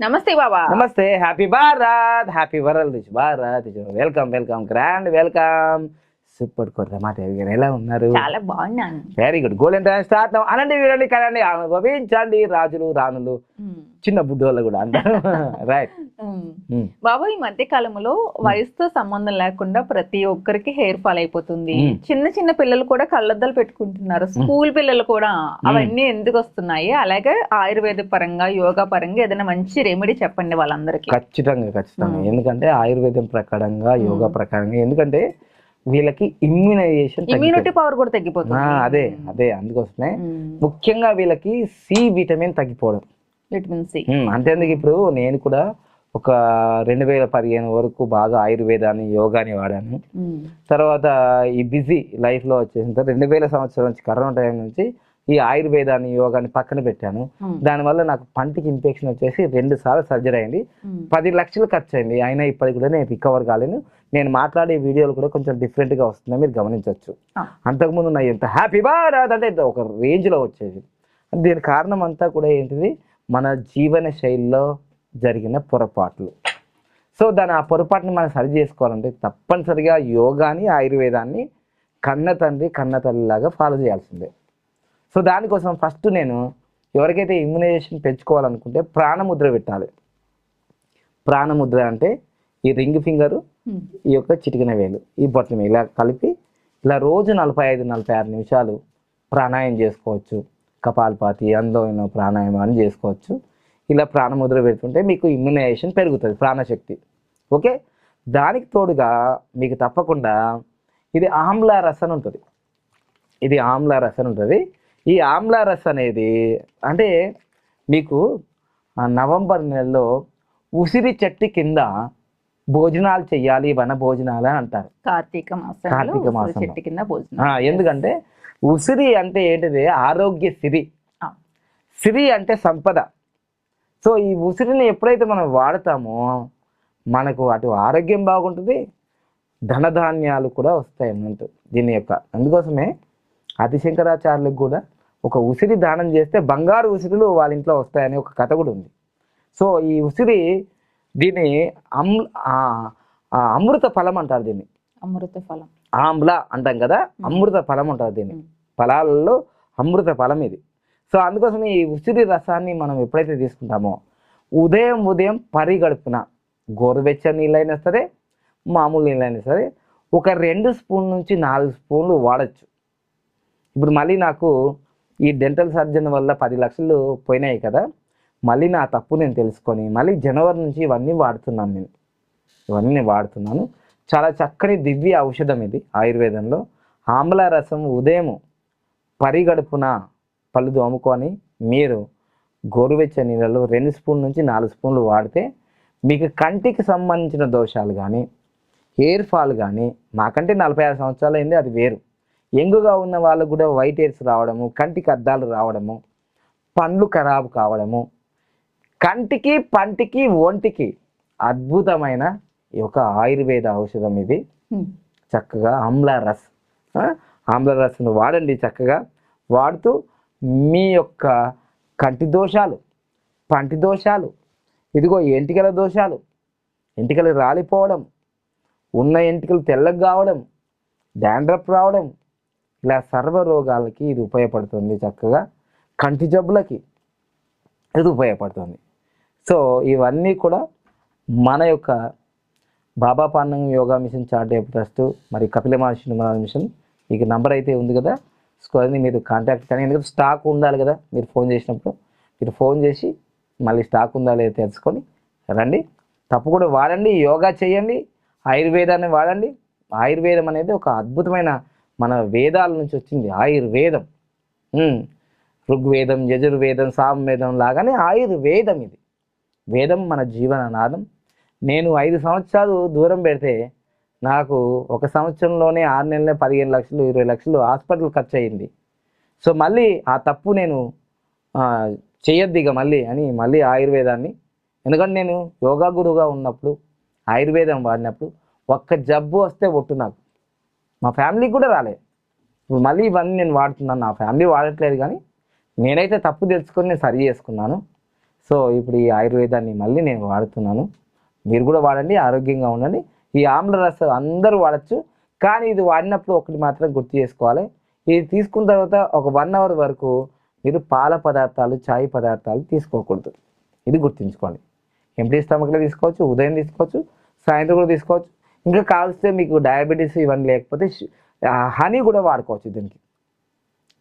నమస్తే బాబా. నమస్తే happy Bharat happy world Bharat welcome welcome grand welcome. Super కొత్త మాట గారు ఎలా ఉన్నారు? చాలా బాగున్నాను. Very good golden time start అనండి వీరండి కదండి అనుభవించండి రాజులు రాణులు చిన్న బుడ్డోళ్ళు కూడా అందరూ. రైట్. బాబా ఈ మధ్య కాలంలో వయసుతో సంబంధం లేకుండా ప్రతి ఒక్కరికి హెయిర్ ఫాల్ అయిపోతుంది. చిన్న చిన్న పిల్లలు కూడా కళ్ళద్దాలు పెట్టుకుంటున్నారు. స్కూల్ పిల్లలు కూడా అవన్నీ ఎందుకు వస్తున్నాయి? అలాగే ఆయుర్వేద పరంగా యోగా పరంగా ఏదైనా మంచి రెమెడీ చెప్పండి వాళ్ళందరికీ. ఖచ్చితంగా ఖచ్చితంగా. ఎందుకంటే ఆయుర్వేదం ప్రకారంగా యోగా ప్రకారంగా ఎందుకంటే వీళ్ళకి ఇమ్యునైజేషన్ ఇమ్యూనిటీ పవర్ కూడా తగ్గిపోతుంది. అదే అదే అందుకోసమే. ముఖ్యంగా వీళ్ళకి సి విటమిన్ తగ్గిపోవడం. విటమిన్ సి అంతేందుకు ఇప్పుడు నేను కూడా ఒక రెండు వేల పదిహేను వరకు బాగా ఆయుర్వేదాన్ని యోగాని వాడాను. తర్వాత ఈ బిజీ లైఫ్లో వచ్చేసిన తర్వాత రెండు వేల సంవత్సరం నుంచి కరోనా టైం నుంచి ఈ ఆయుర్వేదాన్ని యోగాని పక్కన పెట్టాను. దానివల్ల నాకు పంటికి ఇన్ఫెక్షన్ వచ్చేసి రెండు సార్లు సర్జరీ అయింది. పది లక్షలు ఖర్చు అయింది అయినా ఇప్పటికి కూడా నేను రికవర్ కాలేను. నేను మాట్లాడే వీడియోలు కూడా కొంచెం డిఫరెంట్గా వస్తున్నాయి మీరు గమనించవచ్చు. అంతకుముందు నా ఎంత హ్యాపీ భారత్ అంటే ఒక రేంజ్లో వచ్చేది. దీని కారణం అంతా కూడా ఏంటిది? మన జీవన శైలిలో జరిగిన పొరపాట్లు. సో దాని ఆ పొరపాటుని మనం సరి చేసుకోవాలంటే తప్పనిసరిగా యోగాని ఆయుర్వేదాన్ని కన్న తండ్రి కన్న తల్లిలాగా ఫాలో చేయాల్సిందే. సో దానికోసం ఫస్ట్ నేను ఎవరికైతే ఇమ్యునైజేషన్ పెంచుకోవాలనుకుంటే ప్రాణముద్ర పెట్టాలి. ప్రాణముద్ర అంటే ఈ రింగ్ ఫింగరు. ఈ యొక్క చిటికిన వేలు ఈ బొట్టన ఇలా కలిపి ఇలా రోజు నలభై ఐదు నలభై ఆరు నిమిషాలు ప్రాణాయామం చేసుకోవచ్చు. కపాలపాతి అందమైన ప్రాణాయామం అని చేసుకోవచ్చు. ఇలా ప్రాణముద్ర పెడుతుంటే మీకు ఇమ్యునైజేషన్ పెరుగుతుంది ప్రాణశక్తి. ఓకే? దానికి తోడుగా మీకు తప్పకుండా ఇది ఆమ్లా రస అని ఉంటుంది. ఇది ఆమ్లా రస అని ఉంటుంది. ఈ ఆమ్లా రస అనేది అంటే మీకు నవంబర్ నెలలో ఉసిరి చెట్టు కింద భోజనాలు చెయ్యాలి వన భోజనాలు అని అంటారు. కార్తీక మాసంలో కార్తీక మాసంలో. చెట్టు కింద భోజనం ఎందుకంటే ఉసిరి అంటే ఏంటిది? ఆరోగ్య సిరి. సిరి అంటే సంపద. సో ఈ ఉసిరిని ఎప్పుడైతే మనం వాడతామో మనకు అటు ఆరోగ్యం బాగుంటుంది ధనధాన్యాలు కూడా వస్తాయి అన్నట్టు దీని యొక్క. అందుకోసమే ఆదిశంకరాచార్యులకు కూడా ఒక ఉసిరి దానం చేస్తే బంగారు ఉసిరులు వాళ్ళ ఇంట్లో వస్తాయని ఒక కథ కూడా ఉంది. సో ఈ ఉసిరి దీన్ని అమ్ అమృత ఫలం అంటారు దీన్ని. అమృత ఫలం. ఆమ్ల అంటాం కదా అమృత ఫలం ఉంటుంది దీన్ని. ఫలాలలో అమృత ఫలం ఇది. సో అందుకోసం ఈ ఉసిరి రసాన్ని మనం ఎప్పుడైతే తీసుకుంటామో ఉదయం ఉదయం పరిగడుపున గోరువెచ్చని నీళ్ళైనా సరే మామూలు నీళ్ళైనా సరే ఒక రెండు స్పూన్ నుంచి నాలుగు స్పూన్లు వాడచ్చు. ఇప్పుడు మళ్ళీ నాకు ఈ డెంటల్ సర్జన్ వల్ల పది లక్షలు పోయినాయి కదా మళ్ళీ నా తప్పు నేను తెలుసుకొని మళ్ళీ జనవరి నుంచి ఇవన్నీ వాడుతున్నాను నేను. ఇవన్నీ వాడుతున్నాను. చాలా చక్కని దివ్య ఔషధం ఇది ఆయుర్వేదంలో. ఆమ్ల రసం ఉదయం పరిగడుపున పళ్ళు దోముకొని మీరు గోరువెచ్చని నీళ్ళలో రెండు స్పూన్ నుంచి నాలుగు స్పూన్లు వాడితే మీకు కంటికి సంబంధించిన దోషాలు కానీ హెయిర్ ఫాల్ కానీ నాకంటే నలభై ఆరు సంవత్సరాలు అయింది అది వేరు. యంగుగా ఉన్న వాళ్ళకు కూడా వైట్ హెయిర్స్ రావడము కంటికి అద్దాలు రావడము పండ్లు ఖరాబు కావడము కంటికి పంటికి ఒంటికి అద్భుతమైన ఈ యొక్క ఆయుర్వేద ఔషధం ఇది. చక్కగా ఆమ్ల రస్ ఆ? ఆమ్ల రస్ను వాడండి చక్కగా వాడుతూ మీ యొక్క కంటి దోషాలు పంటి దోషాలు ఇదిగో ఎంటికల దోషాలు ఎంటికలు రాలిపోవడం ఉన్న ఎంటికలు తెల్లగా కావడం డాండ్రప్ రావడం ఇలా సర్వ రోగాలకి ఇది ఉపయోగపడుతుంది చక్కగా. కంటి జబ్బులకి ఇది ఉపయోగపడుతుంది. సో ఇవన్నీ కూడా మన యొక్క బాబా పాండం యోగా మిషన్ చార్టేబుల్ ట్రస్ట్ మరి కపిల మహర్షి నిమరాల మిషన్ మీకు నంబర్ అయితే ఉంది కదా. సో అది మీరు కాంటాక్ట్ కానీ ఎందుకంటే స్టాక్ ఉండాలి కదా మీరు ఫోన్ చేసినప్పుడు. మీరు ఫోన్ చేసి మళ్ళీ స్టాక్ ఉందా లేదా తెలుసుకొని రండి. తప్పకుండా వాడండి యోగా చేయండి ఆయుర్వేదాన్ని వాడండి. ఆయుర్వేదం అనేది ఒక అద్భుతమైన మన వేదాల నుంచి వచ్చింది ఆయుర్వేదం. ఋగ్వేదం యజుర్వేదం సామవేదం లాగానే ఆయుర్వేదం ఇది. వేదం మన జీవననాదం నేను ఐదు సంవత్సరాలు దూరం పెడితే నాకు ఒక సంవత్సరంలోనే ఆరు నెలలే పదిహేను లక్షలు ఇరవై లక్షలు హాస్పిటల్ ఖర్చు అయింది సో మళ్ళీ ఆ తప్పు నేను చేయొద్దు ఇక మళ్ళీ అని మళ్ళీ ఆయుర్వేదాన్ని. ఎందుకంటే నేను యోగా గురువుగా ఉన్నప్పుడు ఆయుర్వేదం వాడినప్పుడు ఒక్క జబ్బు వస్తే ఒట్టు నాకు. మా ఫ్యామిలీకి కూడా రాలే. ఇప్పుడు మళ్ళీ ఇవన్నీ నేను వాడుతున్నాను నా ఫ్యామిలీ వాడట్లేదు కానీ నేనైతే తప్పు తెలుసుకొని నేను సరి చేసుకున్నాను. సో ఇప్పుడు ఈ ఆయుర్వేదాన్ని మళ్ళీ నేను వాడుతున్నాను. మీరు కూడా వాడండి ఆరోగ్యంగా ఉండండి. ఈ ఆమ్ల రసం అందరూ వాడచ్చు కానీ ఇది వాడినప్పుడు ఒకటి మాత్రం గుర్తు చేసుకోవాలి. ఇది తీసుకున్న తర్వాత ఒక వన్ అవర్ వరకు మీరు పాల పదార్థాలు చాయ్ పదార్థాలు తీసుకోకూడదు. ఇది గుర్తుంచుకోండి. ఎంటీ స్టమక్లో తీసుకోవచ్చు ఉదయం తీసుకోవచ్చు సాయంత్రం కూడా తీసుకోవచ్చు. ఇంకా కావలిస్తే మీకు డయాబెటీస్ ఇవన్నీ లేకపోతే హనీ కూడా వాడుకోవచ్చు దీనికి.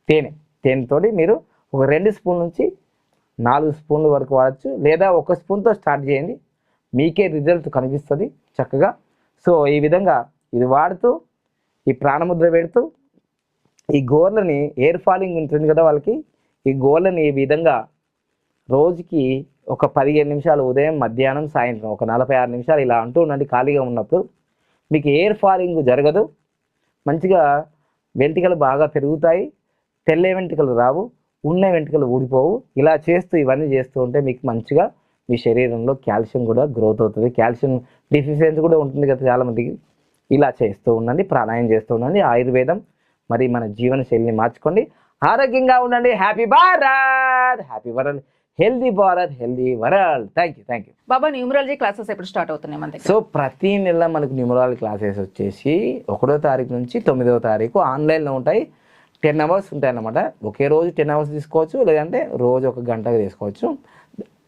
తేనె. తేనెతోటి మీరు ఒక రెండు స్పూన్ నుంచి నాలుగు స్పూన్ల వరకు వాడచ్చు. లేదా ఒక స్పూన్తో స్టార్ట్ చేయండి. మీకే రిజల్ట్ కనిపిస్తుంది చక్కగా. సో ఈ విధంగా ఇది వాడుతూ ఈ ప్రాణముద్ర పెడుతూ ఈ గోర్లని ఎయిర్ ఫాలింగ్ ఉంటుంది కదా వాళ్ళకి ఈ గోర్లని ఈ విధంగా రోజుకి ఒక పదిహేను నిమిషాలు ఉదయం మధ్యాహ్నం సాయంత్రం ఒక నలభై ఆరు నిమిషాలు ఇలా అంటూ ఉండండి ఖాళీగా ఉన్నప్పుడు. మీకు ఎయిర్ ఫాలింగ్ జరగదు. మంచిగా వెంట్రుకలు బాగా పెరుగుతాయి. తెల్ల వెంటికలు రావు. ఉన్న వెంట్రుకలు ఊడిపోవు. ఇలా చేస్తూ ఇవన్నీ చేస్తూ ఉంటే మీకు మంచిగా మీ శరీరంలో కాల్షియం కూడా గ్రోత్ అవుతుంది. కాల్షియం డిఫిషియన్సీ కూడా ఉంటుంది కదా చాలామందికి. ఇలా చేస్తూ ఉండండి ప్రాణాయం చేస్తూ ఉండండి. ఆయుర్వేదం మరి మన జీవన శైలిని మార్చుకోండి. ఆరోగ్యంగా ఉండండి. Happy Bharat happy world healthy Bharat healthy world. Thank you thank you Baba numerology classes ఎప్పుడు స్టార్ట్ అవుతున్నాయి మన దగ్గర? సో ప్రతి నెల మనకు న్యూమరాల్ క్లాసెస్ వచ్చేసి ఒకటో తారీఖు నుంచి తొమ్మిదవ తారీఖు ఆన్లైన్లో ఉంటాయి. టెన్ అవర్స్ ఉంటాయి అన్నమాట ఒకే రోజు టెన్ అవర్స్ తీసుకోవచ్చు లేదంటే రోజు ఒక గంటగా తీసుకోవచ్చు.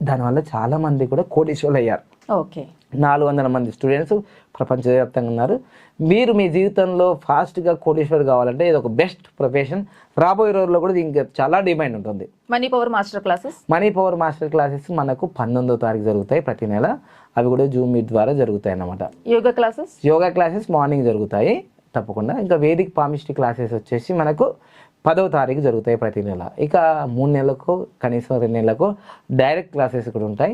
దానివల్ల చాలా మంది కూడా కోటీశ్వరులు అయ్యారు ఓకే. నాలుగు వందల మంది స్టూడెంట్స్ ప్రపంచవ్యాప్తంగా ఉన్నారు. మీరు మీ జీవితంలో ఫాస్ట్గా కోటీశ్వర్ కావాలంటే ఇది ఒక బెస్ట్ ప్రొఫెషన్ రాబోయే రోజుల్లో కూడా దీనికి చాలా డిమాండ్ ఉంటుంది. Money power master classes money power master classes మనకు పంతొమ్మిదో తారీఖు జరుగుతాయి ప్రతి నెల. అవి కూడా జూమ్ మీట్ ద్వారా జరుగుతాయి అన్నమాట. Yoga classes yoga classes morning జరుగుతాయి. తప్పకుండా. ఇంకా వేదిక్ పామిస్ట్రీ క్లాసెస్ వచ్చేసి మనకు పదవ తారీఖు జరుగుతాయి ప్రతి నెల. ఇక మూడు నెలలకు కనీసం రెండు నెలలకు డైరెక్ట్ క్లాసెస్ కూడా ఉంటాయి.